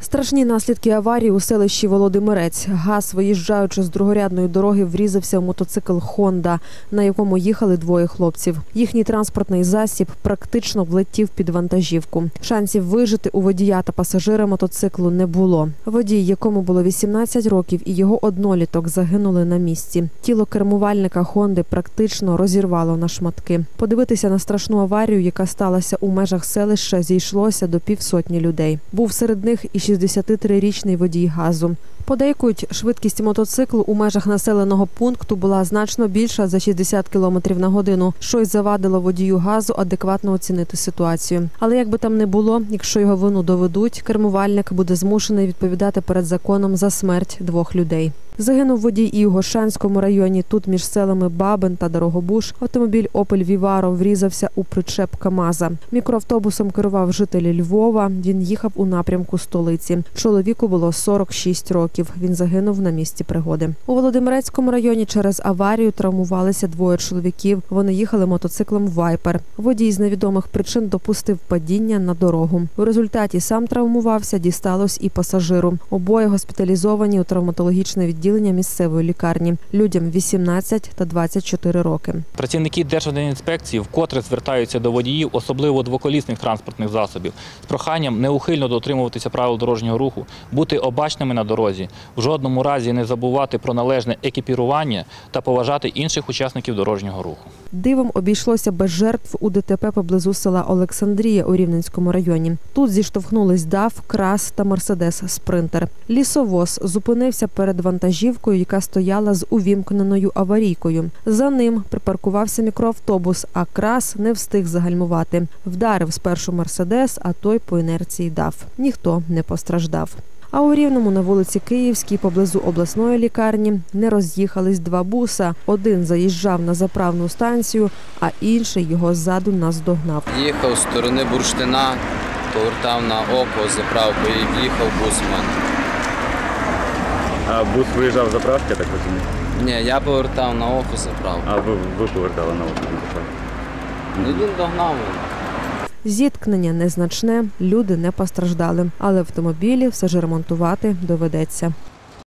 Страшні наслідки аварії у селищі Володимирець. Газ, виїжджаючи з другорядної дороги, врізався в мотоцикл Хонда, на якому їхали двоє хлопців. Їхній транспортний засіб практично влетів під вантажівку. Шансів вижити у водія та пасажира мотоциклу не було. Водій, якому було 18 років, і його одноліток загинули на місці. Тіло кермувальника Хонди практично розірвало на шматки. Подивитися на страшну аварію, яка сталася у межах селища, зійшлося до півсотні людей. Був серед них і 63-річний водій газу. Подейкують, швидкість мотоциклу у межах населеного пункту була значно більша за 60 км на годину, що й завадило водію газу адекватно оцінити ситуацію. Але як би там не було, якщо його вину доведуть, кермувальник буде змушений відповідати перед законом за смерть двох людей. Загинув водій і у Гошанському районі. Тут між селами Бабин та Дорогобуш автомобіль Опель Віваро врізався у причеп Камаза. Мікроавтобусом керував житель Львова. Він їхав у напрямку столиці. Чоловіку було 46 років. Він загинув на місці пригоди. У Володимирецькому районі через аварію травмувалися двоє чоловіків. Вони їхали мотоциклом Вайпер. Водій з невідомих причин допустив падіння на дорогу. У результаті сам травмувався, дісталось і пасажиру. Обоє госпіталізовані у травматологічне відділення місцевої лікарні. Людям 18 та 24 роки. Працівники Держадмінінспекції вкотре звертаються до водіїв, особливо двоколісних транспортних засобів, з проханням неухильно дотримуватися правил дорожнього руху, бути обачними на дорозі, в жодному разі не забувати про належне екіпірування та поважати інших учасників дорожнього руху. Дивом обійшлося без жертв у ДТП поблизу села Олександрія у Рівненському районі. Тут зіштовхнулись ДАФ, крас та Мерседес Спринтер. Лісовоз зупинився перед вантажівкою, яка стояла з увімкненою аварійкою. За ним припаркувався мікроавтобус, а крас не встиг загальмувати. Вдарив спершу Мерседес, а той по інерції дав. Ніхто не постраждав. А у Рівному на вулиці Київській, поблизу обласної лікарні, не роз'їхались два буса. Один заїжджав на заправну станцію, а інший його ззаду наздогнав. Їхав з сторони бурштина, повертав на око, заправку і в'їхав бус в мене. А бус виїжджав з заправки, я так розумію. Ні, я повертав на око заправку. А ви, ви повертали на око заправку. Ну він догнав мене. Зіткнення незначне, люди не постраждали, але автомобілі все ж ремонтувати доведеться.